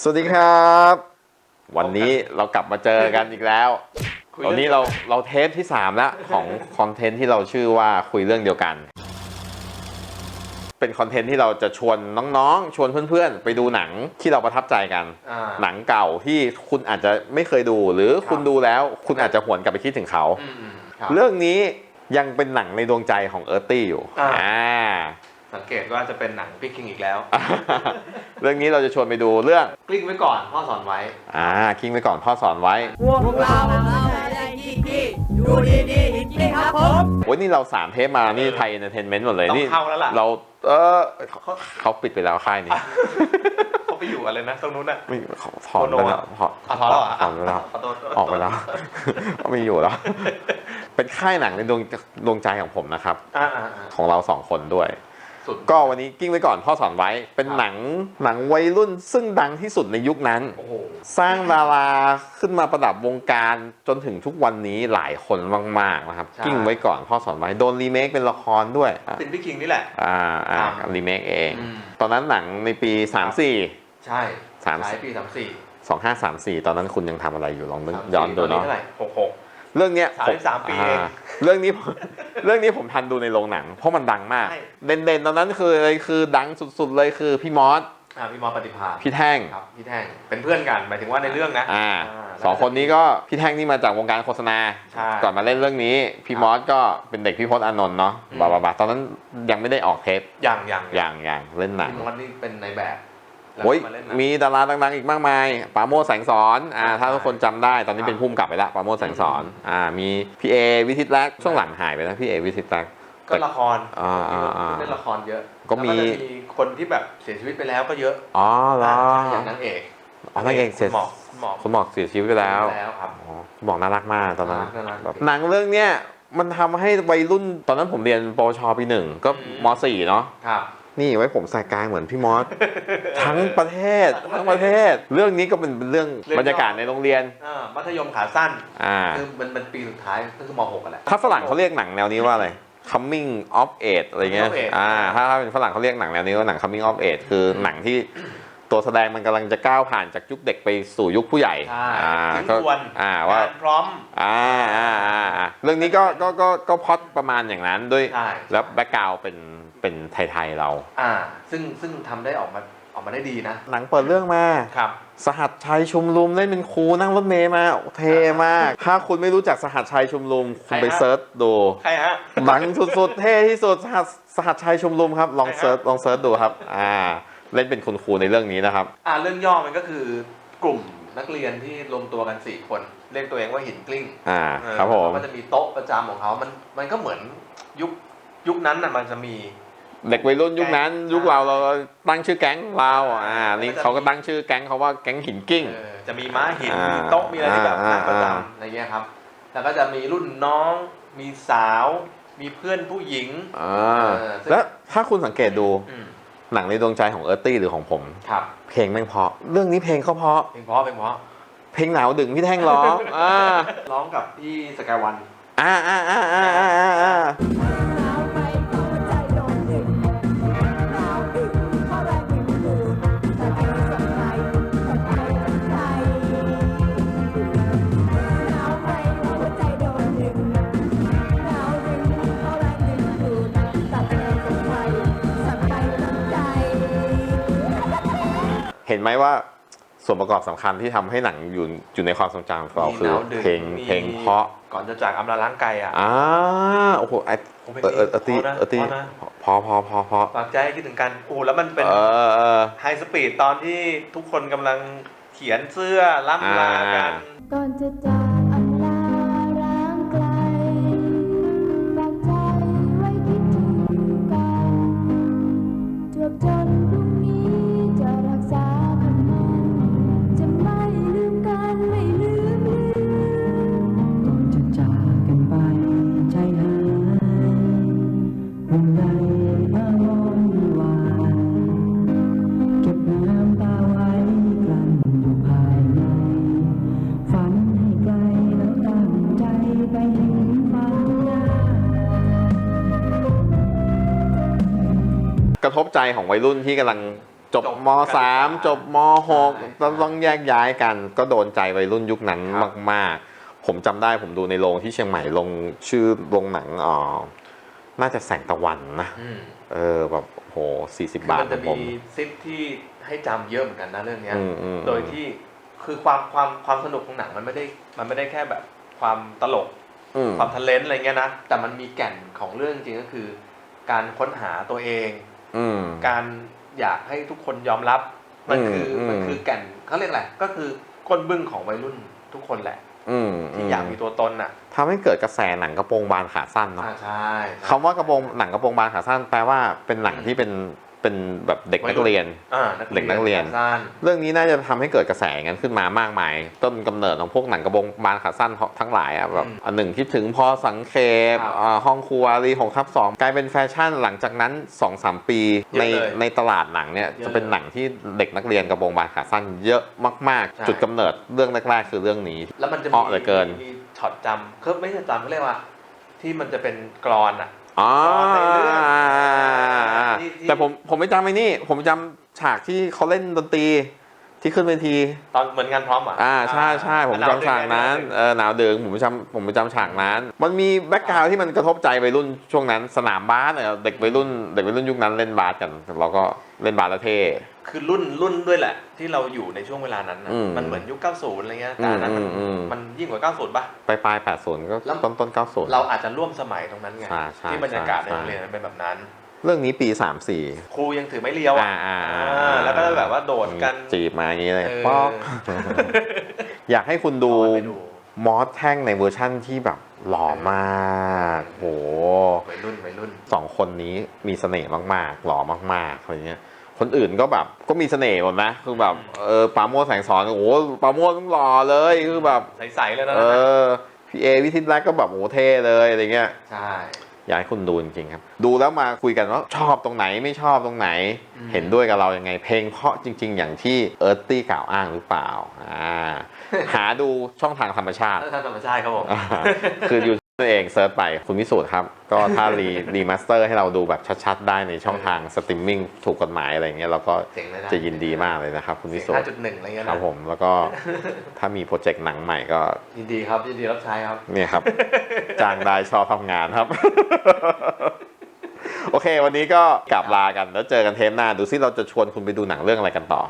สวัสดีครับ วันนี้เรากลับมาเจอกันอีกแล้วคุยตอนนี้เราเราเทปที่ 3 แล้ว ของคอนเทนต์ที่เราชื่อว่าคุยเรื่องเดียวกัน เป็นคอนเทนต์ที่เราจะชวนน้องๆ ชวนเพื่อนๆ ไปดูหนังที่เราประทับใจกัน อ่า หนังเก่าที่คุณอาจจะไม่เคยดู หรือคุณครับดูแล้ว คุณอาจจะหวนกลับไปคิดถึงเขา อืมอืมครับ เรื่องนี้ยังเป็นหนังในดวงใจของเอิร์ตี้อยู่ อ่า อ่า สังเกตว่าจะเป็นหนังพี่คิงอีกแล้ว เรื่องนี้เราจะชวนไปดูเรื่องกลิ้งไว้ก่อนพ่อสอนไว้อ่าคิงไปก่อนพ่อสอนไว้พวกเราเราได้ที่ที่ดูดีดีจริงๆครับผมโอ้ยนี่เราสามเทปมานี่ไทยเอนเตอร์เทนเมนต์หมดเลยต้องนี่เข้าแล้วล่ะเราเออเขาเขาปิดไปแล้วค่ายนี้เขาไปอยู่อะไรนะ ตรงนู้นน่ะ ไม่เขาถอนไปแล้วถอนอะถอนแล้วเหรอถอนไปแล้ว ขอโทษออกไปแล้ว ไม่อยู่แล้ว เป็นค่ายหนังในดวงดวงใจของผมนะครับ อ่าอ่าอ่าของเราสองคนด้วย สุด ก็วันนี้กิ้งไว้ก่อนพ่อสอนไว้ เป็นครับหนังหนังวัยรุ่นซึ่งดังที่สุดในยุคนั้น โอ้โหสร้างดาราขึ้นมาประดับวงการจนถึงทุกวันนี้หลายคนมากๆนะครับ ใช่ กิ้งไว้ก่อนพ่อสอนไว้โดนรีเมคเป็นละครด้วยอะเป็นพี่คิงนี่แหละ อ่าอ่าครับรีเมคเอง อืมตอนนั้นหนังในปี3ใช่สามฉายปีสามสี่4 2 5 3 4 ตอนนั้นคุณยังทำอะไรอยู่ลองนึกย้อนดูตเนาะเท่าไหร่หกหก เรื่องเนี้ยสามสิบสามปีเองาเรื่องนี้เรื่องนี้ผมทันดูในโรงหนัง เพราะมันดังมากใช่เด่นๆตอนนั้นคืออะไรคือดังสุดๆเลยคือพี่มอสอ่าพี่มอสปฏิภาณพี่แท่งครับพี่แท่งเป็นเพื่อนกันหมายถึงว่าในเรื่องนะอ่าอ่าสองคนนี้ก็พี่แท่งนี่มาจากวงการโฆษณาใช่ก่อนมาเล่นเรื่องนี้ พี่ครับมอสก็เป็นเด็กพี่พศอานนท์เนาะอืมบาบาบาตอนนั้นยังไม่ได้ออกเทปอย่างอย่างอย่างอย่างเล่นหนังพี่มอสนี่เป็นในแบบแล้ว โอ้ยก็าเล่นหนังมีดาราดังๆอีกมากมายปราโมชแสงสอนอ่าใช่ถ้าทุกคนจำได้ตอนนี้ครับเป็นพุ่มกลับไปแล้วปราโมชแสงสอนอ่ามีพี่เอวิทิตแรกช่วงหลังหายไปแล้วพี่เอวิทิตแรกก็ละครอ่าอ่าอ่าเล่นละครเยอะ ก็มีแล้วจะมีคนที่แบบเสียชีวิตไปแล้วก็เยอะอ๋อเหรออย่างนางเอกอ๋อนางเอกเสียคุณหมอกคุณหมอกคุณหมอกเสียชีวิตไปแล้วเสียชีตแล้วครับอ๋อคุณหมอกน่ารักมากตอนนั้นน่ารักแบบหนังเรื่องเนี้ยมันทำให้วัยรุ่นตอนนั้นผมเรียนปวชปีหนึ่งก็อืมมสี่เนาะครับ นี่ไว้ผมใส่กายเหมือนพี่มอส ทั้งประเทศทั้งประเทศ เรื่องนี้ก็เป็นเป็นเรื่องเรื่องบรรยากาศในโรงเรียนอ่ามัธยมขาสั้นอ่าคือมันเป็นปีสุดท้ายก็คือม .6 กันแหละถ้าฝรั่งเขาเรียกหนังแนวนี้ว่าอะไร coming of age อะไรเงี้ย Coming of age อ่าถ้าถ้าเป็นฝรั่งเขาเรียกหนังแนวนี้ว่าหนัง coming of age คือหนังที่ ตัวแสดงมันกำลังจะก้าวผ่านจากยุคเด็กไปสู่ยุคผู้ใหญ่ใช่อ่าถึงก็ควรอ่าว่างนพร้อมอ่าอ่าอ่าอ่าเรื่องนี้ก็ก็ก็ก็พล็อดประมาณอย่างนั้นด้วยใช่แล้วแบ็กกราวเป็นเป็นไทยๆเรา อ่า ซึ่งซึ่งทำได้ออกมาออกมาได้ดีนะ หนังเปิดเรื่องมาครับ สหัสชัยชุมนุมเล่นเป็นครูนั่งรถเมย์มา เท่มาก ถ้าคุณไม่รู้จักสหัสชัยชุมนุมคุณไปใครฮะเซิร์ชดูใครฮะหนังสุดๆเท่ที่สุดสหัสสหัสชัยชุมนุมครับ ลองใครฮะเซิร์ชลองเซิร์ชดูครับ อ่า เล่นเป็นคุณครูในเรื่องนี้นะครับ อ่าเรื่องย่อมันก็คือกลุ่มนักเรียนที่รวมตัวกันสี่คน เรียกตัวเองว่าหินกลิ้งอ่าเออครับผมก็จะมีโต๊ะประจำของเขา มันมันก็เหมือนยุคยุคนั้นน่ะมันจะมี เด็กวัยรุ่นยุคนั้น แก๊งยุคเราเราตั้งชื่อแก๊งเราอ่าแล้วก็นี่จะ เขาก็มีตั้งชื่อแก๊งเขาว่าแก๊งหินกิ้ง เออจะมีม้าหินอ่ามีมีโต๊ะมีอะไรที่แบบอ่านั่งประอ่าจำอะไรเงี้ยครับ แล้วก็จะมีรุ่นน้อง มีสาว มีเพื่อนผู้หญิง อ่าเออซึ่ง แล้วถ้าคุณสังเกตดู อืม หนังในดวงใจของเอิร์ตี้หรือของผมครับเพลงแม่งเพราะเรื่องนี้เพลงเขาเพราะเพลงเพราะเพลงเพราะเพลงหนาวดึงพี่แท่งร้องอ่าร้องกับพี่สกายวันอ่าอ่าอ่าอ่าอ่า เห็นไหมว่าส่วนประกอบสำคัญที่ทำให้หนังอยู่อยู่ในความทรงจำของเรามีคือหนาวดึงเพลงมีเพลงเพราะก่อนจะจากอำลาล้างไก่อะอ่าโอ้โหไอโอ้เพลงเออเออเออตีพราะนะเออตีเพราะนะพอพอพอพอฝากใจให้คิดถึงกันโอ้แล้วมันเป็นเออเออไฮสปีดตอนที่ทุกคนกำลังเขียนเสื้อล่ำลากันอ่าก่อนจะจาก ไปถึงฝันหน้ากระทบใจของวัยรุ่นที่กำลังจบจบมการศึกษา3จบม ใช่6ต้องต้องแยกย้ายกัน ก็โดนใจวัยรุ่นยุคนั้นครับ มากๆ ผมจำได้ผมดูในโรงที่เชียงใหม่โรงชื่อโรงหนังอ่อน่าจะแสงตะวันนะ อืมเออแบบโหสี่สิบคือบาทมันจะของผมีม ซิปที่ให้จำเยอะเหมือนกันนะเรื่องเนี้ย อืมอืม โดยที่คือความความความสนุกของหนังมันไม่ได้มันไม่ได้แค่แบบ ความตลกอืมความทะเลนอะไรเงี้ยนะแต่มันมีแก่นของเรื่องจริงก็คือ การค้นหาตัวเองอืมการอยากให้ทุกคนยอมรับ มันคืออมมันคือแก่นเขาเรียกอะไรก็คือก้นบึ้งของวัยรุ่นทุกคนแหละอืมที่อยากมีตัวตนน่ะทำให้เกิดกระแสหนังกระโปรงบานขาสั้นเนาะอ่าใช่ใช่คำว่ากระโปรงหนังกระโปรงบานขาสั้นแปลว่าเป็นหนังที่เป็น เป็นแบบเด็กนักเรียนอ่าเด็กนักเรียนสั้นเรื่องนี้น่าจะทำให้เกิดกระแสอย่างนั้นขึ้นมามากมาย ต้นกำเนิดของพวกหนังกระโปรงบานขาสั้นทั้งหลายอะแบบอันหนึ่งคิดถึงพอสังเขปอ่าห้องครัวรีหกทับสองกลายเป็นแฟชั่นหลังจากนั้น2อสปีในในตลาดหนังเนี่ยจะเป็นหนังที่เด็กนักเรียนกระโปรงบานขาสั้นเยอะมาก ๆ จุดกำเนิดเรื่องแรกๆคือเรื่องนี้แล้วมันจะเพราะเหลือเกินมีช็อตจำคือไม่ใช่จำเขาเรียกว่า ที่มันจะเป็นกรอนอะ อ๋อในเรื่องที่ที่ แต่ผมผมไม่จำไอ้นี่ ผมจำฉากที่เขาเล่นดนตรีที่ขึ้นเวที ตอนเหมือนงานพร้อมอะอ่าใช่ใช่ผมจำฉากนั้นเออหนาวเดืองผมจำผมจำฉากนั้น มันมีแบ็กกราวที่มันกระทบใจวัยรุ่นช่วงนั้น สนามบาสเนี่ยเด็กวัยรุ่น เด็กวัยรุ่นยุคนั้นเล่นบาสกัน เราก็เล่นบาสแล้วเท่ คือรุ่นรุ่นด้วยแหละ ที่เราอยู่ในช่วงเวลานั้นน่ะอืม มันเหมือนยุค 90 อะไรเงี้ยแต่อันนั้นมันอืมอืมมันยิ่งกว่า 90 ป่ะ ปลายปลายแปดศูนย์ก็แล้ว ต้นต้นเก้าศูนย์ เราอาจจะร่วมสมัยตรงนั้นไงใช่ใช่ที่บรรยากาศในใช่ โรงเรียนมันเป็นแบบนั้น เรื่องนี้ปีสามสี่ครูยังถือไม้เรียวอะอ่าอ่าอ่าแล้วก็แบบว่าโดดกัน จีบมาอย่างนี้เลยเออ ป๊อก อยากให้คุณดู เอาไปดูมอสแท่งในเวอร์ชั่นที่แบบหล่อมากโห วัยรุ่นวัยรุ่น สองคนนี้มีเสน่ห์มาก ๆ หล่อมาก ๆอะไรเงี้ย คนอื่นก็แบบก็มีเสน่ห์หมดนะคือแบบเออปราโมชแสงสอนโอ้โหปราโมชต้องหล่อเลยคือแบบใสๆเลยนะเออพี่เอวิทิตแรกก็แบบโอ้โหเท่เลยอะไรเงี้ยใช่อยากให้คุณดูจริงๆครับ ดูแล้วมาคุยกันว่าชอบตรงไหนไม่ชอบตรงไหนอืมเห็นด้วยกับเรายังไง เพลงเพราะจริง ๆ อย่างที่เอิร์ตตี้กล่าวอ้างหรือเปล่าอ่าหาดูช่องทางธรรมชาติถ้าธรรมชาติครับผมอ่าคือยู นั่นเองเซิร์ชไปคุณวิสูตรครับ ก็ถ้ารีรีมาสเตอร์ให้เราดูแบบชัดๆ ได้ในช่องทางสตรีมมิ่งถูกกฎหมายอะไรเงี้ยเราก็เจ๋งเลยนะจะยินดีมากเลยนะครับ คุณวิเสีสูยตงร5.1อะไรเงี้ยคนะรับผมแล้วก็ถ้ามีโปรเจกต์หนังใหม่ก็ ยินดีครับ ยินดีรับใช้ครับเนี่ยครับ จ้างได้ชอบทำงานครับ โอเค วันนี้ก็กลับลากันแล้วเจอกันเทปหน้า ดูซิเราจะชวนคุณไปดูหนังเรื่องอะไรกันต่อ